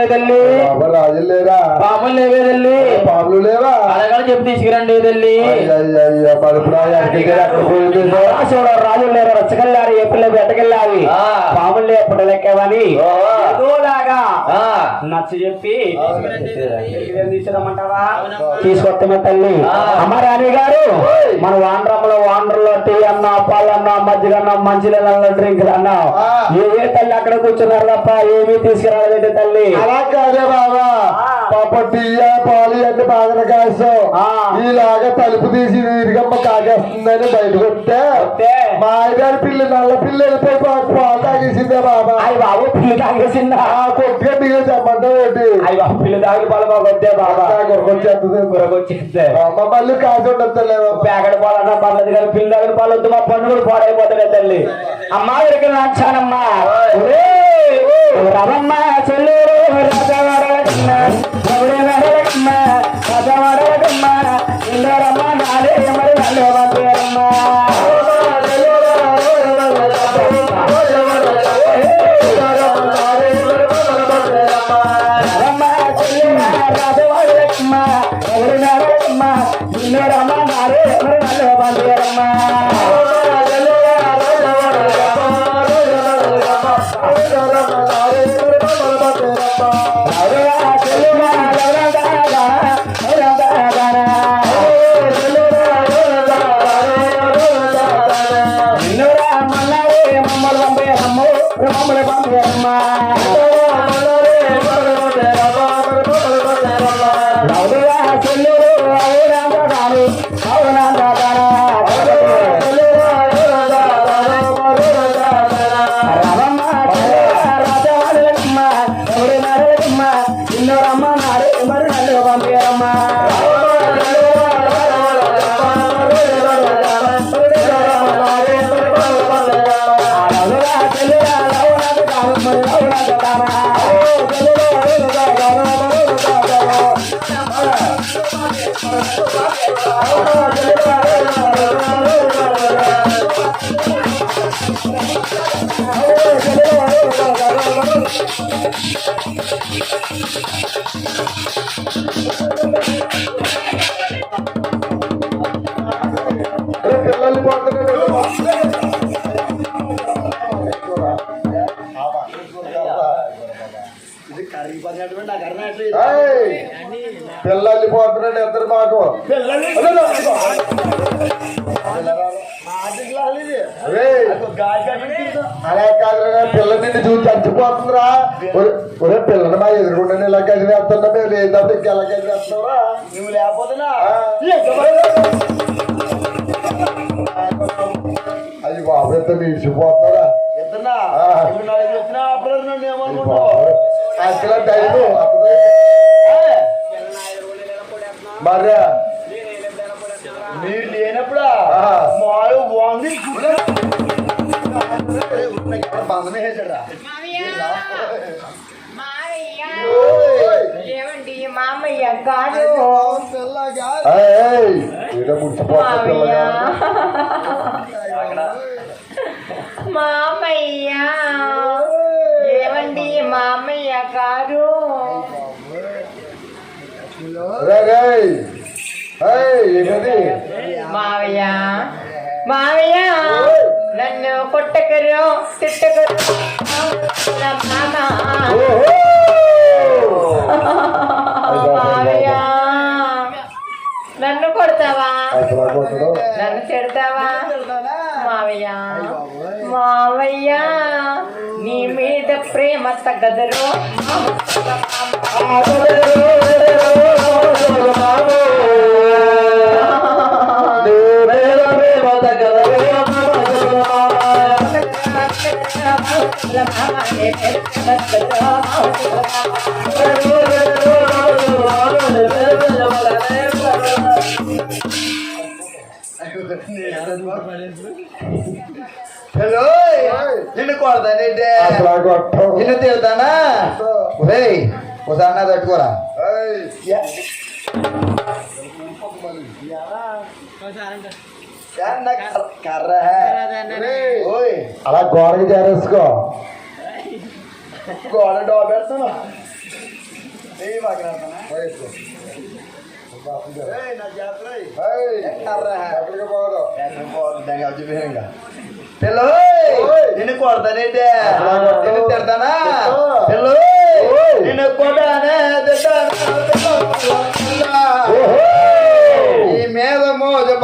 చెప్పండి తల్లి బాబా రాజులు లేరా పాములు లేవే తల్లి పాములు లేవా అడగాలి చెప్పి తీసుకురండి తల్లి రాజులు లేరు రచ్చకెళ్ళారు బెట్టకెళ్ళాలి ఆ. పాములు లేపడ లెక్కవని ఆ. ఏదోలాగా ఆ. నచ్చ చెప్పి తీసుకురమ్మంటావా తీసుకొస్తామే తల్లి ఆ. అమ్మ రాణి గారు. మన వాండ్రంలో వాండ్రలో టీ అన్నా పాలన్నా మజ్జిగ అన్నా మంచినీళ్ళన్నా డ్రింక్ అన్నా. ఏ ఏ తల్లి అక్కడ కూర్చున్నారు తప్ప ఏమీ తీసుకురాలేదండి తల్లి అలా కాదే బాబా. పాప టీయ పాలు అంటే బాగా కాస్తాం ఆ. ఈలాగా తలుపు తీసి వీరిగమ్మ కాకేస్తుందని బయటకు వస్తే? మా పిల్ల నల్ల పిల్ల వెళ్ళిపోయి పాలు తాగేసిందే బాబా బాబు పిల్లి తాగేసిందా ఆ చెప్పండి ఏంటి? అయ్యి పిల్లి తాగి పాలు బాబు వద్దే బాబా. కొరకొచ్చేస్తుంది కొరకొచ్చేస్తే మళ్ళీ కాసి ఉండొచ్చలేమో ప్యాకెట్ పాలన్నా పర్లేదు కానీ పిల్లి పాలు వద్దు మా పండుగలు పాడైపోతాయి తల్లి. అమ్మా దగ్గరికి నచ్చానమ్మా రవమ్మ చెల్లూరు ఎవడే మెడలకమ్మ రాజవాడలకమ్మ. ఇందరమ్మ నాడే మరి నల్లు పిల్లలు పోతున్నాడు ఇద్దరు మాకు. అలా కాదురా పిల్ల నిన్ను చూసి చచ్చిపోతుందిరా. ఒరే- పిల్లని మా ఎదురుకుండా ఇలా గదివేస్తున్నా మేము లేదంటే ఇంకెలా గదివేస్తున్నారా నువ్వు లేకపోతున్నా అయ్యి బాబు ఎంత నిలిచిపోతున్నారా ఎత్తనా అసలు టైము అప్పుడు మరి లేనప్పుడా. మాలు బాగుంది బంధమే వేసాడా. ఏమండి కాదు ఏమండి మామయ్య ఏంటది మావయ్య మావయ్య నన్ను కొట్టకరు తిట్టకరు. నా మామ. ఓహో! మావయ్య నన్ను కొడతావా. నన్ను తిడతావా? మావయ్య మావయ్య. నీ మీద ప్రేమ తగ్గదరు గొట్టం. నిన్ను తిడతానా ఒరేయ్ ఒకసారి నా తట్టుకోరా అలా గోడకి చేరేసుకో గోడ డోబెడతాను ఏయ్ మాట్లాడతానా ఏయ్ నా జాతర ఏయ్, కర్ర ఎక్కడికి పోదు పిల్ల నిన్ను కొడతానంటే అసలు నిన్ను తిడతానా తిడతా. పిల్ల ఓయ్. నిన్ను కొట్టానే తిట్టానా ఈ మీద మోజు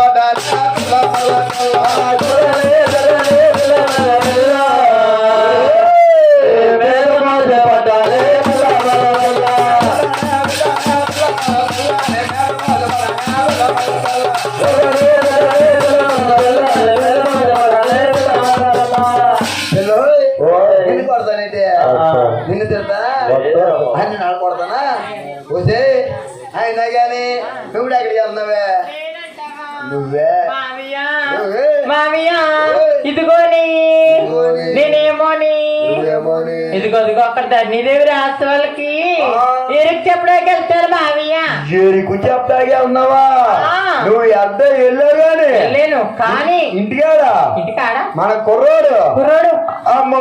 నువ్వే. మావయ్య ఇదిగోని. నేనేమోని ఇదిగో ఇదిగో అక్కడ ధన్యదేవి రాష్ట్ర వాళ్ళకి ఎరుకు చెప్పడానికి వెళ్తారు మావయ్య ఏరికు చెప్తాగే ఉన్నావా. నువ్వు ఎంత వెళ్ళావు గాని? వెళ్ళాను కానీ ఇంటికాడా? ఇంటికాడ? మన కుర్రోడు. కుర్రోడు. అమ్మ.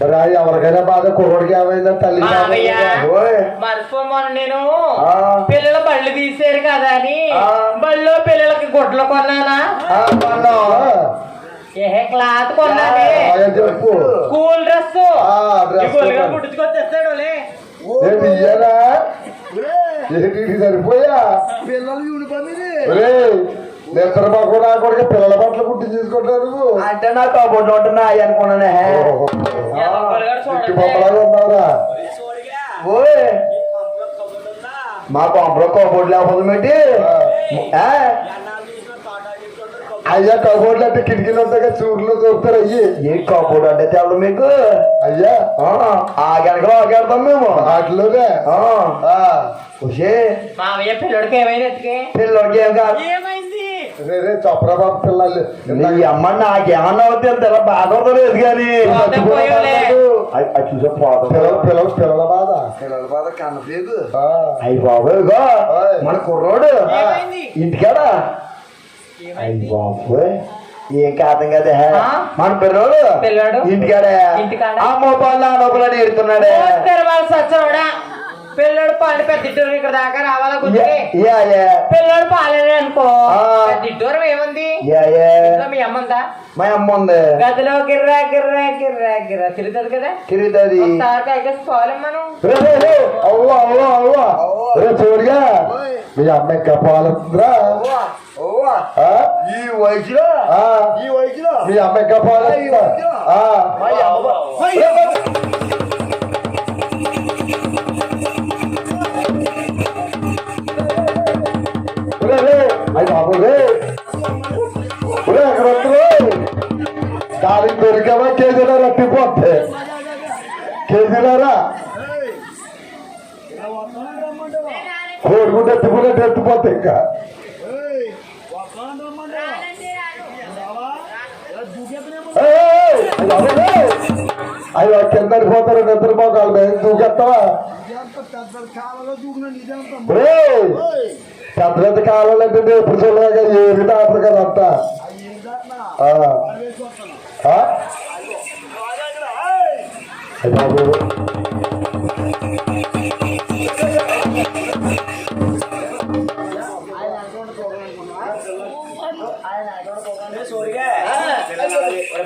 మరి ఎవరికైనా బాధ కుర్రోడికి ఏమైందా తల్లి మర్చిపోమను నేను ఆ. పిల్లలు బళ్ళు తీసారు కదా అని ఆ. బళ్ళు పిల్లలకి గుడ్లు కొన్నానా? ఆ, కొన్నాం. ఏ క్లాత్ కొన్నానే. కూల్ డ్రెస్ ఆ, dress కొన్నాను. పుట్టుకొచ్చేస్తాడు ఏంటి ఇయ్యనా ఏంటి ఇది సరిపోయా? పిల్లలు యూనిఫామ్ నిద్ర నా కొడుకు పిల్లల బట్టలు కుట్టి తీసుకుంటారు. అంటే నా కబోర్డు ఉంటున్నా అనుకున్నానే. ఓహో. ఇంటి బొమ్మలాగా ఉన్నావురా. ఓయ్. మా కొంపలో కబోర్డు లేకపోతే ఆ? అయ్యా కబోర్డ్లు అంటే కిటికీలు ఉంటాయి చూరులో చూపుతారు అయ్యి. ఏ కబోర్డు అంటే తెలదు మీకు? అయ్యా. ఆ, ఆ గనక ఆగాడతాం మేము. వాటిలోనే ఆ, ఆ, పిల్లడికి ఏమైంది ఎత్తుకే పిల్లలకి ఏం కాదు. బాబు పిల్లలు నీ కానీ. పోతే పోయావులే. అది అది చూసే పోతాం పిల్లలు పిల్లలు పిల్లల బాధ. పిల్లల బాధ కన్నలేదు ఆ, అయ్యి బాబోయ్. మన కుర్రోడు? ఇంటికాడా. అయ్యి బాబోయ్ ఏం కదా ఆ? మన పిల్లోడు. పిల్లోడు? ఇంటికాడే? అమ్మో పళ్ళు నొప్పులు నేర్తున్నాడే. తెరవాలి సచ్చోడా పిల్లడు పాలు పెద్దిట్టూరు ఇక్కడ దాకా రావాలా గుర్తుకి యా యా పిల్లడు పాలేడు అనుకో. ఆ. పెద్దిట్టూరు ఏముంది? Yeah yeah. ఇంట్లో మీ అమ్మ ఉందా? మా అమ్మ ఉంది. గదిలో గిర్రా గిర్రా గిర్రా గిర్రా. తిరుగుతుంది కదా? తిరుగుతుంది. పోలేం మనం. అవ్వ అవ్వ అవ్వ. చూడగా మీ అమ్మ ఇంకా పాలుతుందిరా? ఆ? ఈ వయసులో? ఆ, ఈ వయసులో? మీ అమ్మ ఇంకా పాలుతుందా దానికి దొరికామా కేజీలో రట్టిపోతే కేజీలారా కోరుకుంటే ఎత్తుకున్నట్టు ఎత్తిపోతే ఇంకా అయ్యో కింద పోతారు నిద్ర పోకాలి మేము దూకెత్తావా పెద్ద పెద్ద కాలంలో ఎప్పుడు చూడలేక ఏమి దాటరు కదా అంతా ఆ. ఆ? అయ్య బాబు.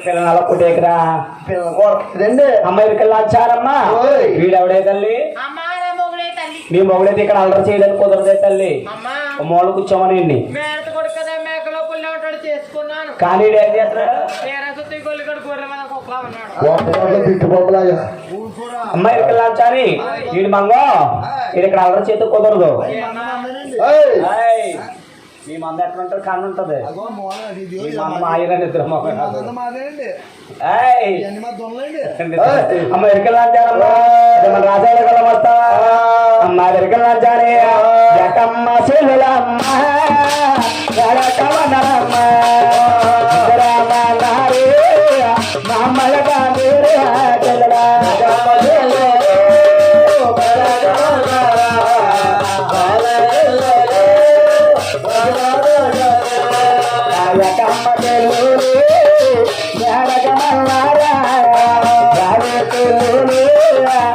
పిల్లలు అలా పుట్టేకరా పిల్లల కొడుతుందండి అమ్మాయికి వచ్చారమ్మా. వీడెవడే తల్లి నీ మొగుడైతే ఇక్కడ అల్లరి చేయడానికి కుదరదే తల్లి మూల కూర్చోమని కానీ ఏం చేస్తున్నాడు అమ్మాయి లాంచాని లంచాని వీడి మంగో. ఇది ఇక్కడ అల్లరి చేతి కుదరదు. మీ మంద ఎట్లా ఉంటారు కన్ను ఉంటది. మీ మంద ఆయన నిద్ర మొహం. ఏయ్, అమ్మ ఎరికల్ లంచానమ్మా ఇది మన అమ్మ ఎరికల్ లంచాని జకమ్మ చెల్లెలమ్మ. జడకవనరమ్మ.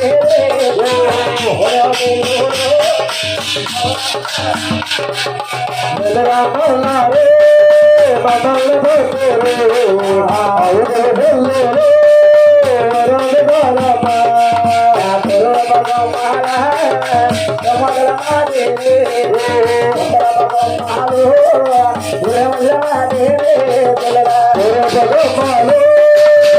Hello, hello.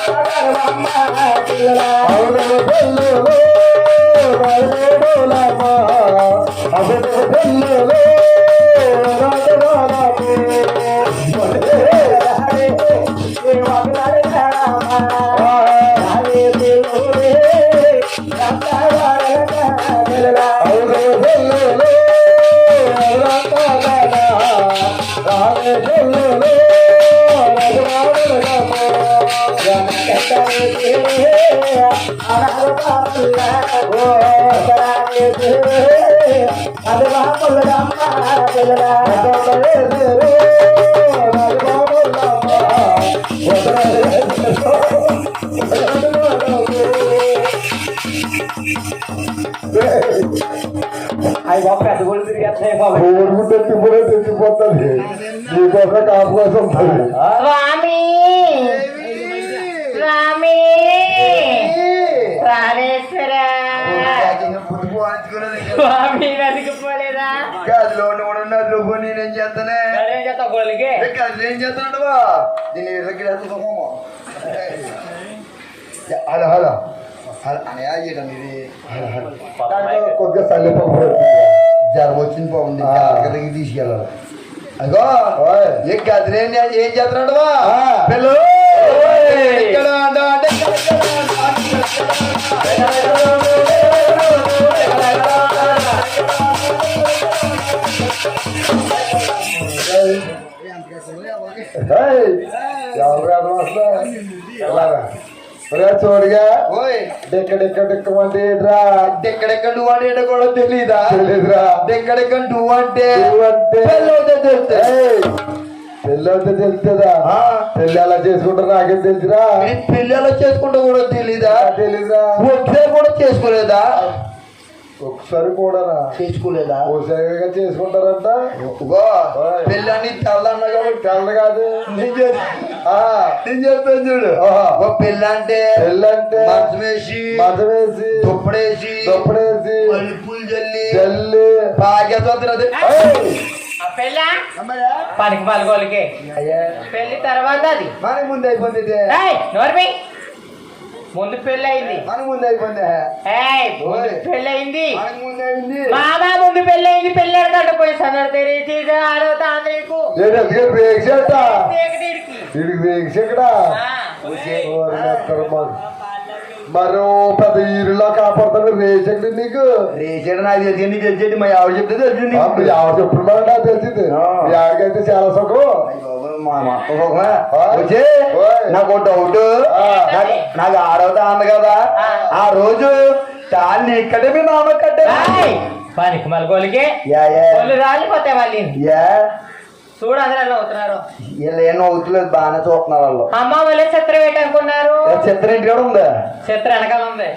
అవి ఒక పెద్ద గుళ్ళు আমি বাপটা একটু বলে দিচ্ছি পদ্মা দিয়ে কথা আপনার সব ধরে స్వామి వెతికిపోలేదా? గదిలో కూడా నదులు నేనేం చేస్తానే అదేం చేస్తావు గదిలో ఏం చేస్తున్నాడు దీన్ని ఎర్రగిరేస్తున్నామో హలో హలో. అనయా చేయడం ఇది? దాంట్లో కొద్దిగా చల్లిపోయి జ్వరం వచ్చింది బాగుంది. దగ్గరికి తీసుకెళ్ళాలి. అగో ఓయ్. ఏ గదిలో ఏం ఏం చేస్తున్నాడు ఆ. పిల్లు ఓయ్. ఇక్కడ అంటా చూడగా ఓయ్. డెక్కడెక్క డెక్కమంటే ఏంట్రా? ఎక్కడెక్కడ నువ్వు అంటే ఏంటో కూడా తెలీదా? తెలీదురా. ఎక్కడెక్కడ నువ్వు అంటే అంటే? పెళ్ళి తెలుస్తుంది. ఎలా చేసుకుంటారు నాకేం తెలుసురా? పెళ్ళి ఎలా చేసుకుంటా కూడా తెలీదా? తెలీదురా. ఒకసారి కూడా చేసుకోలేదా? ఒకసారి కూడా చేసుకోలేదా ఓసారిగా చేసుకుంటారంట. పెళ్ళని తెల్లన్న కాబట్టి తెల్ల కాదు. నేను చెప్తాను చూడు. పెళ్ళంటే పెళ్ళంటే మంచం వేసి మతం వేసి దుప్పడేసి దుప్పడేసి మల్లెపూలు జల్లి చెల్లి బాగా ఆ పెళ్ళ? పనికి పలుగోలికి పెళ్ళి తర్వాత అది. మన ముందు. ఏయ్, నోర్మి. ముందు పెళ్ళి అయింది మన ముందు అయిపోయింది. ఏయ్, ముందు ఓయ్. పెళ్ళి అయింది. ముందు పెళ్ళయింది పెళ్ళాడు ఆడవుతా నీకు బ్రేక్ చేయకడా ఆ, మరో పెద్ద ఈరులా కాపాడుతాడు రేచండి నీకు. రేసాడు నాకు తెలిసింది తెలిసేది మా ఆవిడ చెప్తే తెలిసింది ఆవిడ చెప్పుడు నాకు తెలిసింది. ఆ. మీ ఆవిడకైతే చాలా సుఖం. మా. వచ్చి. నాకు డౌట్. నాకు ఆడవుతా అంది కదా. ఆ. రోజు తాళి ఇక్కడే మీ మామ కట్టే ఏయ్, పనికి మలగోలికి యా యా. ఒళ్ళు రాలిపోతాయి వాళ్ళు యా. చూడు అందరూ ఎలా అవుతున్నారు. వీళ్ళు ఏం అవుతులేదు బాగానే చూస్తున్నారు వాళ్ళు. అమ్మ వాళ్ళే చిత్రం ఏంటి అనుకున్నారు చిత్రం ఇంటి కూడా ఉందా? చిత్రం వెనకాల ఉంది.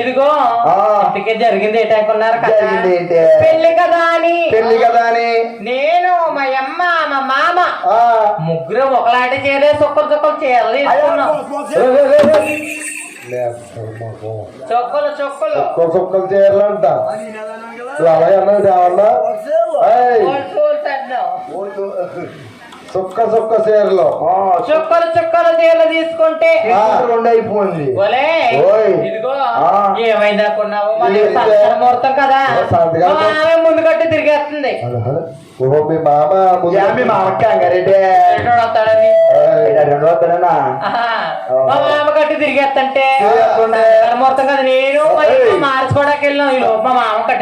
ఇదిగో ఆ. ఇంతకీ జరిగింది ఏంటి అనుకున్నారు కదా? జరిగింది ఏంటి? పెళ్ళి కదా అని. పెళ్ళి కదా అని. నేను మా అమ్మ మా మామ ఆ, ముగ్గురు ఒకలాంటి చీరే సుక్కలు సుక్కలు మాకు. చొక్కలు చొక్కలు. సుక్కలు చేయాలంట. అలాగే అన్నావు ఏమన్నా? సుక్క సుక్క చీరలు. చుక్కలు చుక్కలు చీరలు తీసుకుంటే అయిపోయింది. ఏమైంది ముహూర్తం కదా. ముందు కట్టి తిరిగేస్తుంది. ఓహో మీ మామ ముందు- యా మీ మామ కంగారెడ్డి ఎటోడు వస్తాడని ఏయ్, రెండు వస్తాడనా ఆహా. మా మామ కట్టి తిరిగేస్తుంటే. ముహూర్తం కదా నేను. మార్చుకోవడానికి వెళ్ళాం ఈ లోపు మా మామ కట్టి